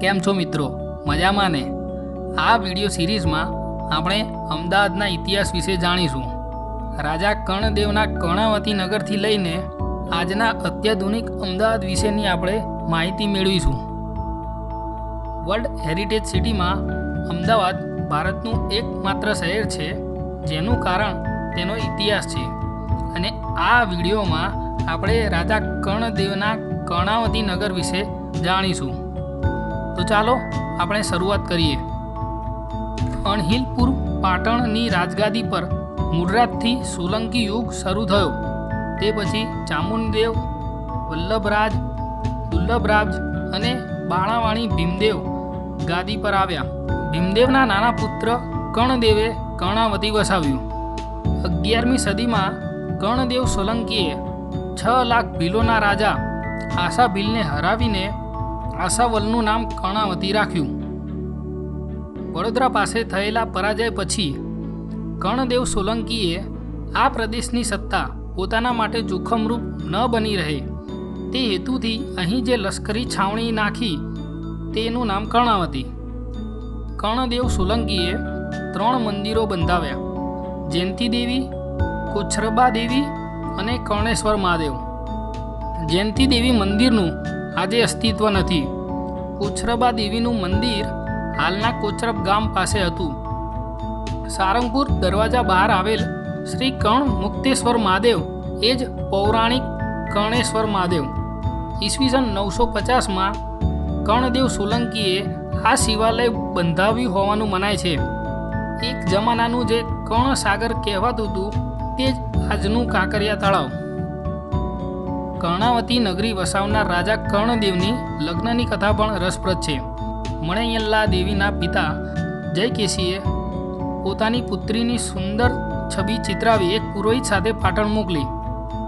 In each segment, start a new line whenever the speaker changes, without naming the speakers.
કેમ છો મિત્રો? મજામાં ને? આ વીડિયો સિરીઝમાં આપણે અમદાવાદના ઇતિહાસ વિશે જાણીશું. રાજા કર્ણદેવના કર્ણાવતી નગરથી લઈને આજના અત્યાધુનિક અમદાવાદ વિશેની આપણે માહિતી મેળવીશું. વર્લ્ડ હેરિટેજ સિટીમાં અમદાવાદ ભારતનું એકમાત્ર શહેર છે, જેનું કારણ તેનો ઇતિહાસ છે. અને આ વિડીયોમાં આપણે રાજા કર્ણદેવના કર્ણાવતી નગર વિશે જાણીશું. તો ચાલો આપણે શરૂઆત કરીએ. અણહિલપુર પાટણની રાજગાદી પર મૂળરાજથી સોલંકી યુગ શરૂ થયો. તે પછી ચામુંડદેવ, વલ્લભરાજ, દુર્લભરાજ અને બાણાવાણી ભીમદેવ ગાદી પર આવ્યા. ભીમદેવના નાના પુત્ર કર્ણદેવે કર્ણાવતી વસાવ્યું. અગિયારમી સદીમાં કર્ણદેવ સોલંકીએ છ લાખ ભીલોના રાજા આશા ભીલને હરાવીને આશાવલનું નામ કર્ણાવતી રાખ્યું. વડોદરા પાસે થયેલા પરાજય પછી કર્ણદેવ સોલંકીએ આ પ્રદેશની સત્તા પોતાના માટે જોખમરૂપ ન બની રહે. તે હેતુથી અહીં જે લશ્કરી છાવણી નાખી તેનું નામ કર્ણાવતી. કર્ણદેવ સોલંકીએ ત્રણ મંદિરો બંધાવ્યા. જયંતી દેવી કોછરબા દેવી અને કર્ણેશ્વર મહાદેવ. જયંતી દેવી મંદિરનું આજે અસ્તિત્વ નથી. કોચરબા દેવીનું મંદિર હાલના કોચરબ ગામ પાસે હતું. સારંગપુર દરવાજા બહાર આવેલ શ્રી કર્ણ મુક્તેશ્વર મહાદેવ, એ જ પૌરાણિક કર્ણેશ્વર મહાદેવ. ઈસવીસન નવસો પચાસમાં કર્ણદેવ સોલંકીએ આ શિવાલય બંધાવ્યું હોવાનું મનાય છે. એક જમાનાનું જે કર્ણસાગર કહેવાતું હતું, તે જ આજનું કાંકરિયા તળાવ. કર્ણાવતી નગરી વસાવનાર રાજા કર્ણદેવની લગ્નની કથા પણ રસપ્રદ છે. મણૈયલ્લા દેવીના પિતા જયકેશીએ પોતાની પુત્રીની સુંદર છબી ચિતરાવી એક પુરોહિત સાથે પાટણ મોકલી.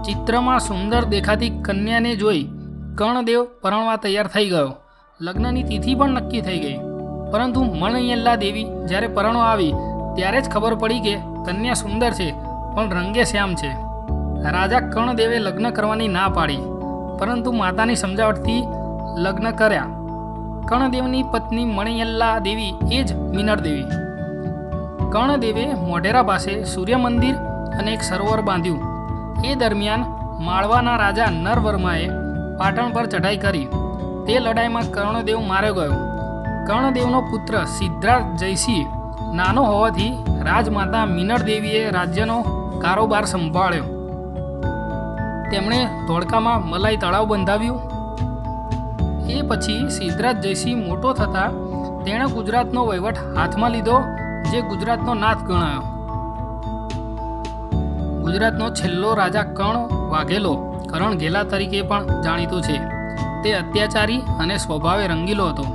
ચિત્રમાં સુંદર દેખાતી કન્યાને જોઈ કર્ણદેવ પરણવા તૈયાર થઈ ગયો. લગ્નની તિથિ પણ નક્કી થઈ ગઈ. પરંતુ મણૈયલ્લા દેવી જ્યારે પરણવા આવી, ત્યારે જ ખબર પડી કે કન્યા સુંદર છે, પણ રંગે શ્યામ છે. રાજા કર્ણદેવે લગ્ન કરવાની ના પાડી, પરંતુ માતાની સમજાવટથી લગ્ન કર્યા. કર્ણદેવની પત્ની મણિયલ્લા દેવી એ જ મિનર દેવી. કર્ણદેવે મોઢેરા પાસે સૂર્ય મંદિર અને એક સરોવર બાંધ્યું. એ દરમિયાન માળવાના રાજા નરવર્માએ પાટણ પર ચઢાઈ કરી. તે લડાઈમાં કર્ણદેવ માર્યો ગયો. કર્ણદેવનો પુત્ર સિદ્ધરાજ જયસિંહ નાનો હોવાથી રાજમાતા મિનર દેવીએ રાજ્યનો કારોબાર સંભાળ્યો. તેમણે ધોળકામાં મલાઈ તળાવ બંધાવ્યું. એ પછી સિદ્ધરાજ જયસિંહ મોટો થતા તેણે ગુજરાતનો વહીવટ હાથમાં લીધો, જે ગુજરાતનો નાથ ગણાયો. ગુજરાતનો છેલ્લો રાજા કર્ણ વાઘેલો, કરણ ઘેલા તરીકે પણ જાણીતો છે. તે અત્યાચારી અને સ્વભાવે રંગીલો હતો.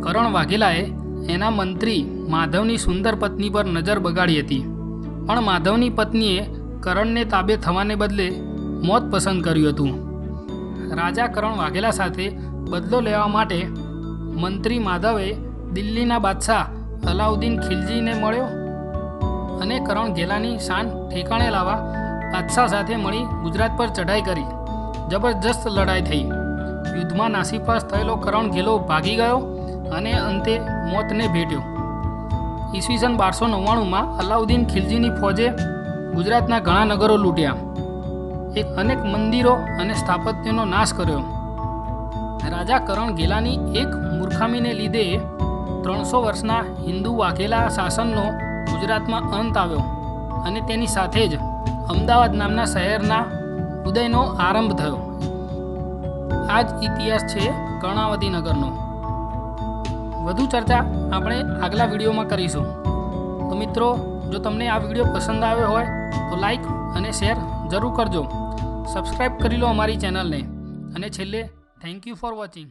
કરણ વાઘેલાએ એના મંત્રી માધવની સુંદર પત્ની પર નજર બગાડી હતી. પણ માધવની પત્નીએ કરણને તાબે થવાને બદલે મોત પસંદ કર્યું હતું. રાજા કરણ વાઘેલા સાથે બદલો લેવા માટે મંત્રી માધવે દિલ્હીના બાદશાહ અલાઉદ્દીન ખિલજીને મળ્યો અને કરણ ઘેલાની શાન ઠેકાણે લાવવા બાદશાહ સાથે મળી ગુજરાત પર ચઢાઈ કરી. જબરજસ્ત લડાઈ થઈ. યુદ્ધમાં નાસીપાસ થયેલો કરણ ઘેલો ભાગી ગયો અને અંતે મોતને ભેટ્યો. ઈસવીસન બારસો નવ્વાણુંમાં અલાઉદ્દીન ખિલજીની ફોજે ગુજરાતના ઘણા નગરો લૂંટ્યા. એક અનેક મંદિરો અને સ્થાપત્યનો નાશ કર્યો. રાજા કરણ ગેલાની એક મૂર્ખામીને લીધે ત્રણસો વર્ષના હિન્દુ વાઘેલા શાસનનો ગુજરાતમાં અંત આવ્યો અને તેની સાથે જ અમદાવાદ નામના શહેરના ઉદયનો આરંભ થયો. આ જ ઇતિહાસ છે કર્ણાવતી નગરનો. વધુ ચર્ચા આપણે આગલા વિડીયોમાં કરીશું. તો મિત્રો, જો તમને આ વીડિયો પસંદ આવ્યો હોય, તો લાઈક અને શેર જરૂર કરજો. સબસ્ક્રાઈબ કરી લો અમારી ચેનલને. અને છેલ્લે થેન્ક યુ ફોર વોચિંગ